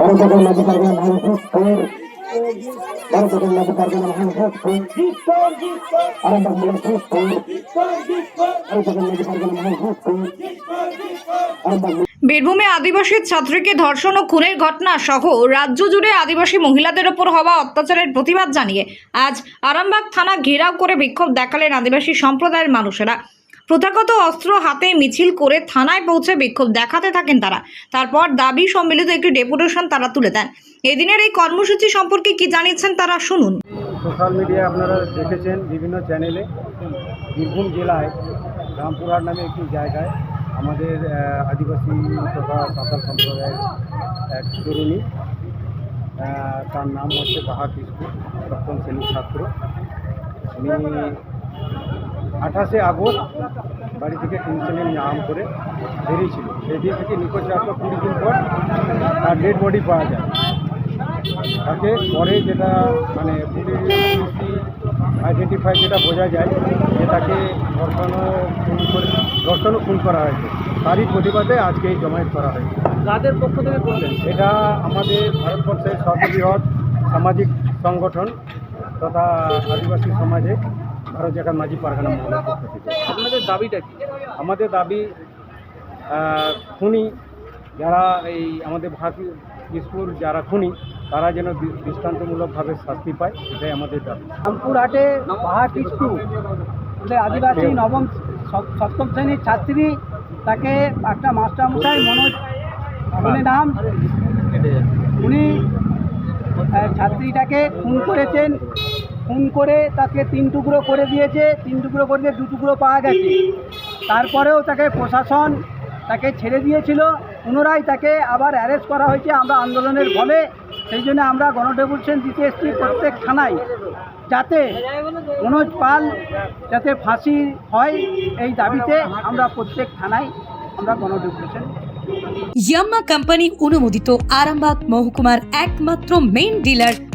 মাঝে পারবেন মাঝে পারবেন মাঝে পারবেন বীরভূমে আদিবাসী ছাত্রীকে ধর্ষণ ও খুনের ঘটনা সহ রাজ্য জুড়ে আদিবাসী মহিলাদের ওপর হওয়া অত্যাচারের প্রতিবাদ জানিয়ে আজ আরামবাগ থানা ঘেরাও করে বিক্ষোভ দেখালেন আদিবাসী সম্প্রদায়ের মানুষেরা। প্রথাগত অস্ত্র হাতে মিছিল করে থানায় পৌঁছে বিক্ষোভ দেখাতে থাকেন তারা। তারপর দাবি সম্মিলিত একটি ডেপুটেশন তারা তুলে দেন। এদিনের এই কর্মসূচি সম্পর্কে কি জানিয়েছেন তারা শুনুন। সোশ্যাল মিডিয়ায় আপনারা দেখেছেন বিভিন্ন চ্যানেলে বীরভূম জেলায় রামপুরহাট নামে একটি জায়গায় আমাদের আদিবাসী তথা সাঁতাল সম্প্রদায়ের এক তরুণী তার নাম হচ্ছে বাহা কিস্কু সপ্তম শ্রেণির ছাত্র। উনি আঠাশে আগস্ট বাড়ি থেকে টিউশনে নাম করে বেরিয়েছিল। সেদিন থেকে নিখোঁজ রাখল কুড়ি দিন পর তার ডেড বডি পাওয়া যায়। তাকে পরে যেটা মানে পুলিশ আইডেন্টিফাই যেটা বোঝা যায় যে তাকে ধর্ষণও খুন করে ধর্ষণও খুন করা হয়েছে। তারই প্রতিবাদে আজকে এই জমায়েত করা হয়েছে। কাদের পক্ষ থেকে করলেন? এটা আমাদের ভারতবর্ষের সর্ববৃহৎ সামাজিক সংগঠন তথা আদিবাসী সমাজে ভারত জাকাত মাঝি পারগানা মহলের পক্ষ থেকে। আপনাদের দাবিটা কি? আমাদের দাবি খুনি যারা এই আমাদের ভারতীয় স্কুল যারা খুনি তারা যেন দৃষ্টান্তমূলকভাবে শাস্তি পায় এটাই আমাদের দাবি। রামপুরহাটে পাহাড় কিস্কু আদিবাসী নবম সপ্তম শ্রেণির ছাত্রী তাকে একটা মাস্টারমশাই মনোজ বলে নাম। উনি ছাত্রীটাকে খুন করেছেন। খুন করে তাকে তিন টুকরো করে দিয়েছে, তিন টুকরো করে দিয়ে দু টুকরো পাওয়া গেছে। তারপরেও তাকে প্রশাসন তাকে ছেড়ে দিয়েছিল। পুনরায় তাকে আবার অ্যারেস্ট করা হয়েছে আমরা আন্দোলনের ফলে সেই জন্য আমরা গণডেপুটেশন দিতে এসেছি প্রত্যেক থানায়। যাতে মনোজ পাল যাতে ফাঁসি হয়, এই দাবিতে আমরা প্রত্যেক থানায় আমরা গণডেপুটেশন ইয়াম্মা কোম্পানি অনুমোদিত আরামবাগ মহকুমার একমাত্র main dealer